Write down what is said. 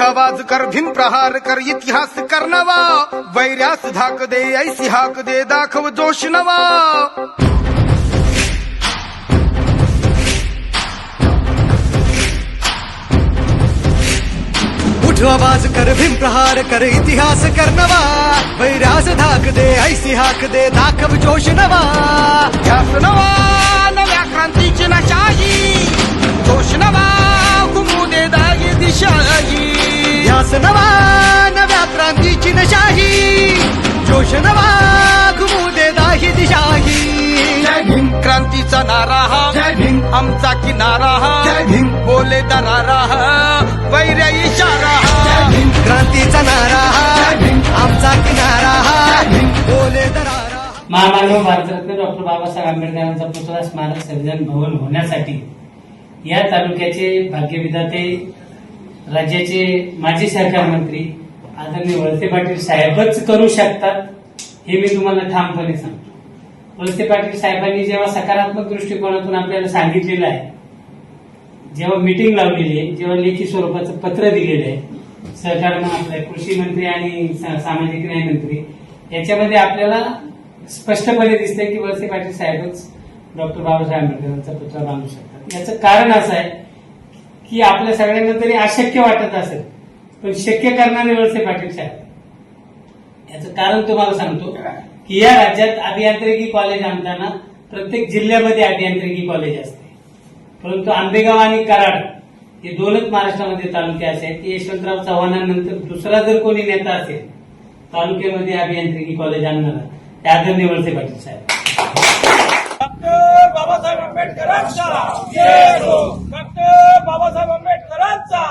आवाज़ कर, भिन प्रहार कर, इतिहास कर नवा। वैर्यास धाक दे, ऐसी हाक दे, दाखव जोश नवा। आवाज़ कर भीम प्रहार कर, इतिहास कर नवा। वैरास धाक दे, ऐसी हाक दे, दाखव जोश नवा। नवा। आमचा किनारा जय भीम बोले दरारा हा. वैर्य इशारा जय भीम क्रांतीचा नारा हा. आमचा किनारा बोले दरारा महामानव भारतरत्न डॉक्टर बाबासाहेब आंबेडकरांचा पुतळा स्मारक संविधान भवन होण्यासाठी या तालुक्याचे भाग्यविधाते राज्याचे माजी सरकार मंत्री आदरणीय वळसे पाटील साहेबच करू शकतात हे मी तुम्हाला ठामपणे सांगतो. वळसे पाटील साहेबांनी जेव्हा सकारात्मक दृष्टिकोनातून आपल्याला सांगितलेलं आहे जेव्हा मीटिंग लावलेली आहे जेव्हा लेखी स्वरूपाचं पत्र दिलेलं आहे सहकार आपल्या कृषी मंत्री आणि सामाजिक न्याय मंत्री याच्यामध्ये आपल्याला स्पष्टपणे दिसतंय की वळसे पाटील साहेबच डॉक्टर बाबासाहेब आंबेडकरांचा पुतळा बांधू शकतात. याचं कारण असं आहे की आपल्या सगळ्यांना तरी अशक्य वाटत असेल पण शक्य करणारे वळसे पाटील साहेब. याचं कारण तुम्हाला सांगतो की या राज्यात अभियांत्रिकी कॉलेज आणताना प्रत्येक जिल्ह्यामध्ये अभियांत्रिकी कॉलेज असते. परंतु आंबेगाव आणि कराड हे दोनच महाराष्ट्रामध्ये तालुके असे आहेत. की यशवंतराव चव्हाणांनंतर दुसरा जर कोणी नेता असेल तालुक्यामध्ये अभियांत्रिकी कॉलेज आणणारा ते आदरणीय वळसे पाटील साहेब. डॉक्टर बाबासाहेब आंबेडकरांचा. डॉक्टर बाबासाहेब आंबेडकरांचा.